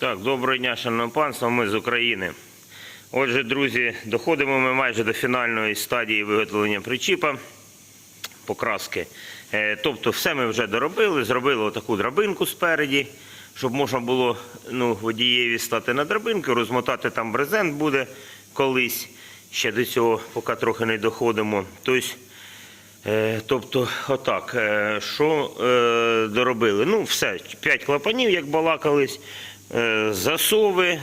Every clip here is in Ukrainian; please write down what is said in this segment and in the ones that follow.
Так, доброго дня, шановне панство, ми з України. Отже, друзі, доходимо ми майже до фінальної стадії виготовлення причіпа, покраски. Е, Тобто, все ми вже доробили, зробили отаку драбинку спереді, щоб можна було ну, водієві стати на драбинку, розмотати там брезент буде колись. Ще до цього поки трохи не доходимо. Тобто, Тобто, отак, е, що доробили? Ну, все, 5 клапанів, як балакались, засови.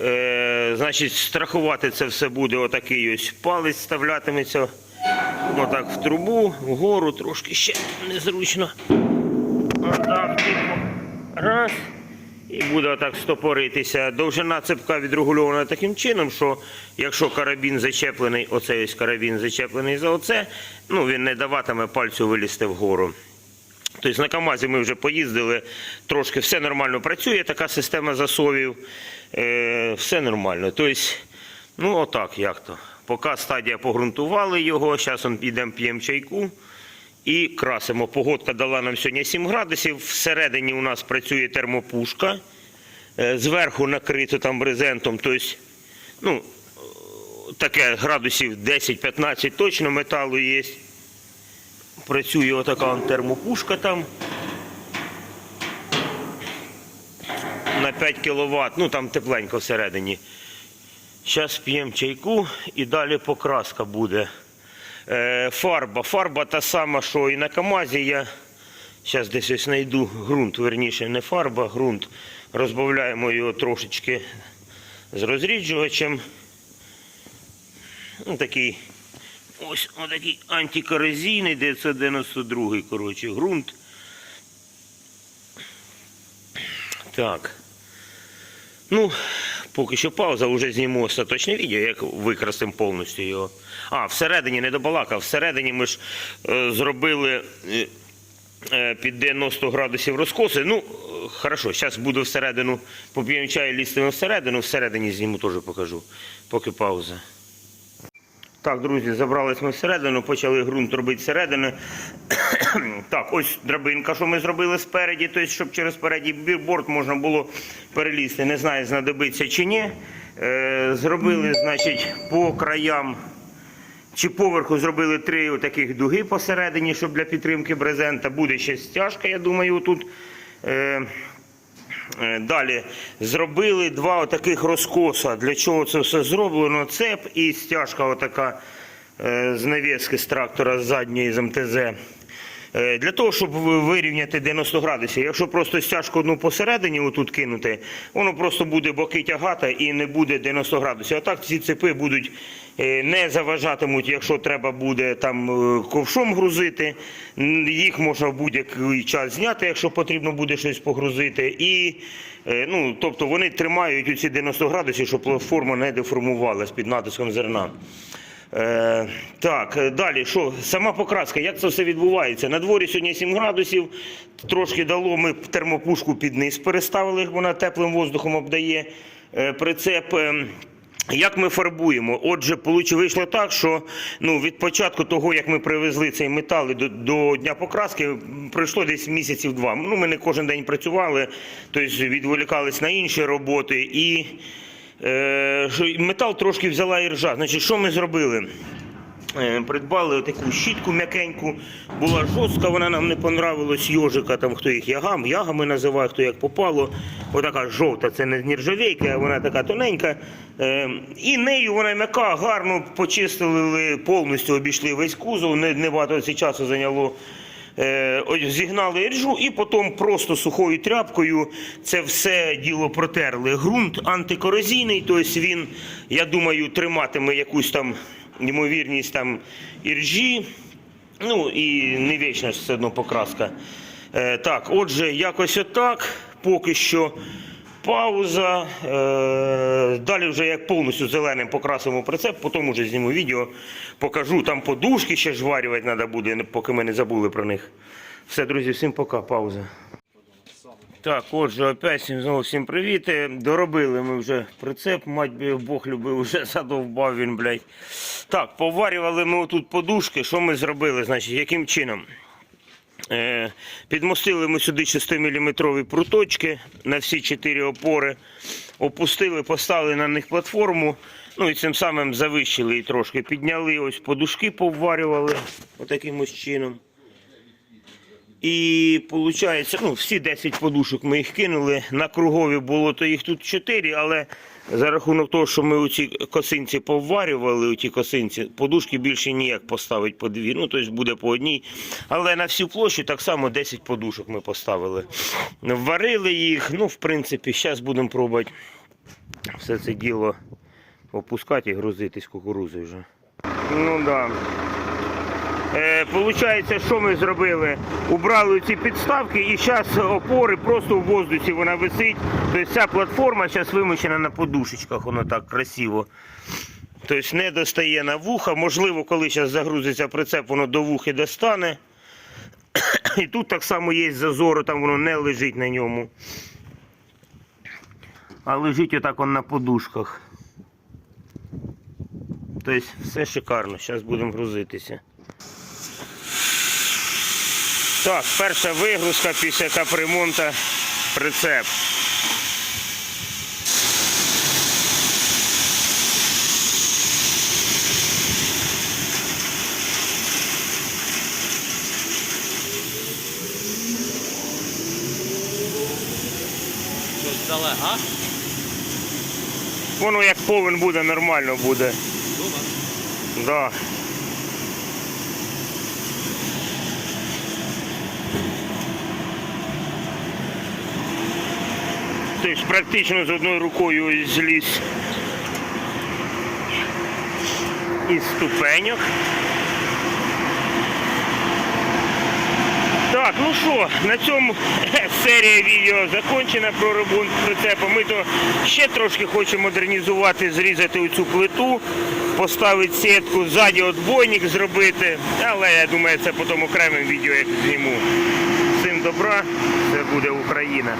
Е, значить, страхувати це все буде отакий ось палець вставлятиметься. Отак в трубу, вгору, трошки ще незручно. Отак, типу. Раз. І буде отак стопоритися. Довжина цепка відрегульована таким чином, що якщо карабін зачеплений, оцей ось карабін зачеплений за оце, ну він не даватиме пальцю вилізти вгору. Тобто на КАМАЗі ми вже поїздили, трошки все нормально працює, така система засовів, е, все нормально. Тобто, ну отак, як то. Поки стадія погрунтували його, зараз підемо п'ємо чайку і красимо. Погодка дала нам сьогодні 7 градусів. Всередині у нас працює термопушка. Е, Зверху накрито там брезентом. Тобто, ну, таке градусів 10-15 точно металу є. Працює отака термопушка там. На 5 кВт, ну там тепленько всередині. Зараз п'ємо чайку і далі покраска буде. Е, фарба. Фарба та сама, що і на КАМАЗі. Я зараз десь ось знайду ґрунт, верніше, не фарба, ґрунт. Розбавляємо його трошечки з розріджувачем. Ну, такий ось отакий антикорозійний 992 коротше, ґрунт. Так. Ну, поки що пауза, вже зніму остаточне відео, як викрасимо повністю його. А, всередині не добалакав. Всередині ми ж е, зробили е, е, під 90 градусів розкоси. Ну, хорошо, зараз буду всередину, поп'ємо чаю, лізтимо всередину, всередині зніму теж покажу, поки пауза. Так, друзі, забрались ми всередину, почали ґрунт робити всередину. так, ось драбинка, що ми зробили спереді, тобто, щоб через передній бірборд можна було перелізти. Не знаю, знадобиться чи ні. Е, зробили, значить, по краям чи поверху зробили три таких дуги посередині, щоб для підтримки брезента. Буде ще стяжка, я думаю, тут. Е, Далі зробили два отаких розкоса. Для чого це все зроблено? Цеп і стяжка отака е, з навіски з трактора з задньої з МТЗ. Е, Для того, щоб вирівняти 90 градусів. Якщо просто стяжку одну посередині отут кинути, воно просто буде боки тягати і не буде 90 градусів. А так ці цепи будуть е, не заважатимуть, якщо треба буде там е, ковшом грузити. Їх можна в будь-який час зняти, якщо потрібно буде щось погрузити. І, ну, тобто вони тримають ці 90 градусів, щоб платформа не деформувалась під натиском зерна. Е, так, е, далі, що? Сама покраска, як це все відбувається? На дворі сьогодні 7 градусів, трошки дало, ми термопушку під низ переставили, вона теплим воздухом обдає е, прицеп. е, як ми фарбуємо? Отже, вийшло так, що ну, від початку того, як ми привезли цей метал до, до дня покраски, пройшло десь місяців два. Ну, ми не кожен день працювали, тобто відволікались на інші роботи. І метал трошки взяла іржа. Значить, що ми зробили? Е, Придбали таку щітку м'якеньку, була жорстка, вона нам не понравилась, йожика, там хто їх ягам, ягами називає, хто як попало. Отака жовта, це не нержавейка, а вона така тоненька. Е, І нею вона м'яка, гарно почистили, повністю обійшли весь кузов, не багато часу зайняло. Е, Зігнали іржу і потім просто сухою тряпкою це все діло протерли. Ґрунт антикорозійний, тобто він, я думаю, триматиме якусь там ймовірність там іржі. Ну і не вічна все одно покраска. Е, так, отже, якось отак. Поки що пауза. Е, далі вже як повністю зеленим покрасимо прицеп, потім вже зніму відео, покажу. Там подушки ще жварювати треба буде, поки ми не забули про них. Все, друзі, всім пока, пауза. Так, отже, опять всім знову всім привіт. Е, Доробили ми вже прицеп, мать би Бог любив, вже задовбав він, блядь. Так, поварювали ми отут подушки. Що ми зробили? Значить, яким чином? Е, Підмостили ми сюди 6-мм пруточки на всі чотири опори. Опустили, поставили на них платформу. Ну і цим самим завищили і трошки підняли. Ось подушки повварювали отаким ось чином. І виходить, ну, всі 10 подушок ми їх кинули. На кругові було то їх тут 4, але за рахунок того, що ми оці косинці поварювали, оті косинці, подушки більше ніяк поставити по дві. Ну, тобто буде по одній. Але на всю площу так само 10 подушок ми поставили. Варили їх. Ну, в принципі, зараз будемо пробувати все це діло опускати і грузитись кукурузою вже. Ну. Да. Е, Получається, що ми зробили? Убрали ці підставки і зараз опори просто в воздусі вона висить. Тобто ця платформа зараз вимощена на подушечках, воно так красиво. Тобто не достає на вуха. Можливо, коли зараз загрузиться прицеп, воно до вухи достане. І тут так само є зазор, там воно не лежить на ньому. А лежить отак он на подушках. Тобто все шикарно. Зараз будемо грузитися. Так, перша вигрузка після капремонта прицеп. Щось дали, а? Воно як повен буде, нормально буде. Думав. Да. Тобто практично з одною рукою зліз із ступеньок. Так, ну що, на цьому серія відео закінчена про ремонт прицепа. Ми то ще трошки хочемо модернізувати, зрізати оцю плиту, поставити сітку, ззаді отбойник зробити. Але я думаю, це потім окремим відео як зніму. Всім добра, це буде Україна.